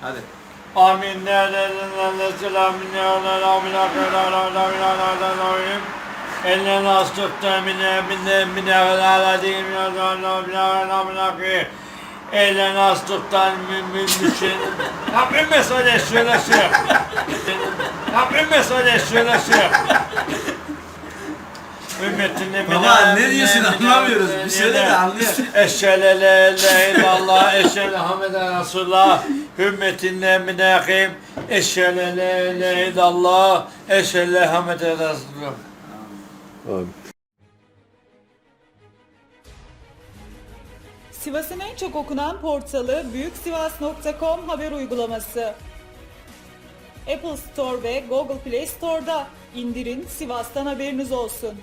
Hadi. Amin. Ellerini az tuttu emine emine emine velala değil mi? Ellerini az tuttu mümkün. Rabbim mesaj et şöyle şey yap. Rabbim mesaj et şöyle şey yap ümmetini Baba ne diyorsun anlamıyoruz. Bir söyle de anlıyor. Eşşele le le illallah eşşele hameden Resulullah ümmetin emine kıyım eşşele le le illallah eşşele Resulullah. Sivas'ın en çok okunan portalı büyüksivas.com haber uygulaması. Apple Store ve Google Play Store'da indirin Sivas'tan haberiniz olsun.